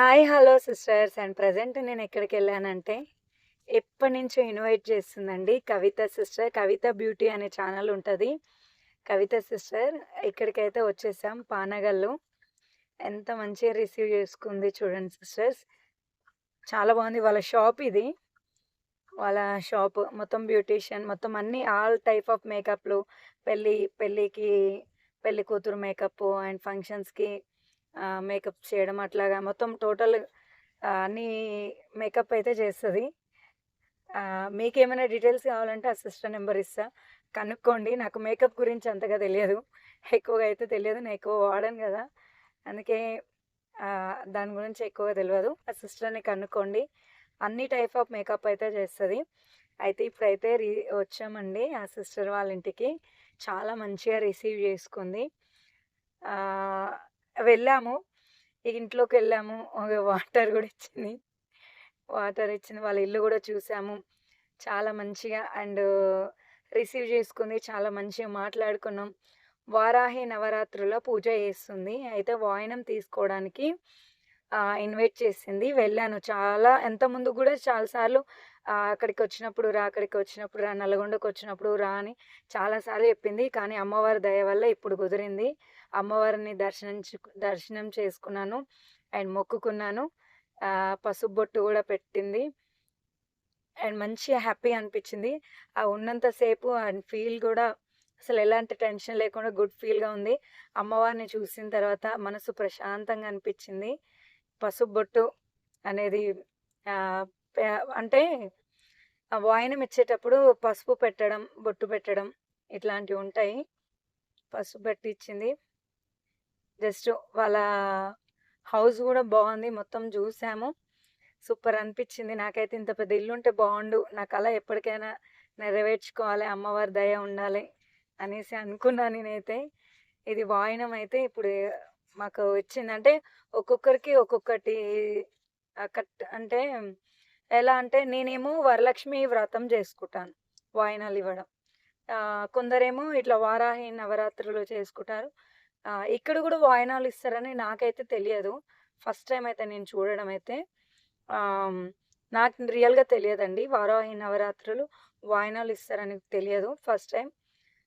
Hi hello sisters. And present నేను ఎక్కడికి వెళ్ళానంటే ఎప్పటి నుంచో ఇన్వైట్ చేస్తుందండి కవిత సిస్టర్. కవిత బ్యూటీ అనే ఛానల్ ఉంటుంది. కవిత సిస్టర్ ఇక్కడికైతే వచ్చేసాం? పానగల్లు. ఎంత మంచిగా రిసీవ్ చేసుకుంది చూడండి సిస్టర్స్. చాలా బాగుంది. వాళ్ళ షాప్ ఇది. వాళ్ళ షాప్ మొత్తం బ్యూటీషియన్ మొత్తం అన్ని ఆల్ టైప్ ఆఫ్ మేకప్లు. పెళ్ళి పెళ్ళికి పెళ్ళి కూతురు మేకప్ అండ్ ఫంక్షన్స్కి మేకప్ చేయడం అట్లాగా మొత్తం టోటల్ అన్ని మేకప్ అయితే చేస్తుంది. మీకు ఏమైనా డీటెయిల్స్ కావాలంటే ఆ సిస్టర్ నెంబర్ ఇస్తా. కనుక్కోండి నాకు మేకప్ గురించి అంతగా తెలియదు. ఎక్కువగా అయితే తెలియదు నేను ఎక్కువ వాడాను కదా. అందుకే దాని గురించి ఎక్కువగా తెలియదు. ఆ సిస్టర్ని కనుక్కోండి. అన్ని టైప్ ఆఫ్ మేకప్ అయితే చేస్తుంది. అయితే ఇప్పుడైతే రీ వచ్చామండి ఆ సిస్టర్ వాళ్ళ ఇంటికి. చాలా మంచిగా రిసీవ్ చేసుకుంది. వెళ్ళాము. ఇంట్లోకి వెళ్ళాము. వాటర్ కూడా ఇచ్చింది. వాటర్ ఇచ్చింది. వాళ్ళ ఇల్లు కూడా చూసాము. చాలా మంచిగా అండ్ రిసీవ్ చేసుకుంది. చాలా మంచిగా మాట్లాడుకున్నాం. వారాహి నవరాత్రుల పూజ చేస్తుంది. అయితే వాయినం తీసుకోవడానికి ఇన్వైట్ చేసింది. వెళ్ళాను. చాలా ఎంత ముందు కూడా చాలాసార్లు అక్కడికి వచ్చినప్పుడు రా అక్కడికి వచ్చినప్పుడు రా నల్గొండకు వచ్చినప్పుడు రా అని చాలాసార్లు చెప్పింది. కానీ అమ్మవారి దయ వల్ల ఇప్పుడు కుదిరింది. అమ్మవారిని దర్శనం దర్శనం చేసుకున్నాను అండ్ మొక్కుకున్నాను. పసుపు బొట్టు కూడా పెట్టింది. అండ్ మంచిగా హ్యాపీ అనిపించింది. ఆ ఉన్నంతసేపు అండ్ ఫీల్ కూడా అసలు ఎలాంటి టెన్షన్ లేకుండా గుడ్ ఫీల్గా ఉంది. అమ్మవారిని చూసిన తర్వాత మనసు ప్రశాంతంగా అనిపించింది. పసుపు బొట్టు అనేది అంటే వాయినం ఇచ్చేటప్పుడు పసుపు పెట్టడం బొట్టు పెట్టడం ఇట్లాంటివి ఉంటాయి. పసుపు పెట్టి ఇచ్చింది. జస్ట్ వాళ్ళ హౌస్ కూడా బాగుంది. మొత్తం చూసాము. సూపర్ అనిపించింది. నాకైతే ఇంత పెద్ద ఇల్లు ఉంటే బాగుండు. నా కళ ఎప్పటికైనా నెరవేర్చుకోవాలి. అమ్మవారి దయ ఉండాలి అనేసి అనుకున్నాను నేనైతే. ఇది వాయినం అయితే ఇప్పుడు మాకు ఇచ్చిందంటే ఒక్కొక్కరికి ఒక్కొక్కటి కట్ అంటే ఎలా అంటే నేనేమో వరలక్ష్మి వ్రతం చేసుకుంటాను వాయినాలు ఇవ్వడం. కొందరేమో ఇట్లా వారాహి నవరాత్రులు చేసుకుంటారు. ఇక్కడ కూడా వాయినాలు ఇస్తారని నాకైతే తెలియదు. ఫస్ట్ టైం అయితే నేను చూడడం అయితే. నాకు రియల్గా తెలియదండి. వారాహి నవరాత్రులు వాయినాలు ఇస్తారని తెలియదు. ఫస్ట్ టైం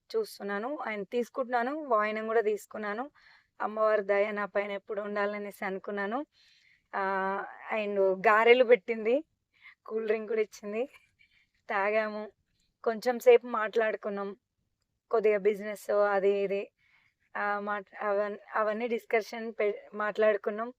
చూస్తున్నాను. ఆయన తీసుకుంటున్నాను వాయినం కూడా తీసుకున్నాను. అమ్మవారి దయ నా పైన ఎప్పుడు ఉండాలనేసి అనుకున్నాను. అండ్ గారెలు పెట్టింది. కూల్ డ్రింక్ కూడా ఇచ్చింది. తాగాము. కొంచెం సేపు మాట్లాడుకున్నాం. కొద్దిగా బిజినెస్ అది ఇది. మాట్ అవన్నీ అవన్నీ డిస్కషన్ పె మాట్లాడుకున్నాం.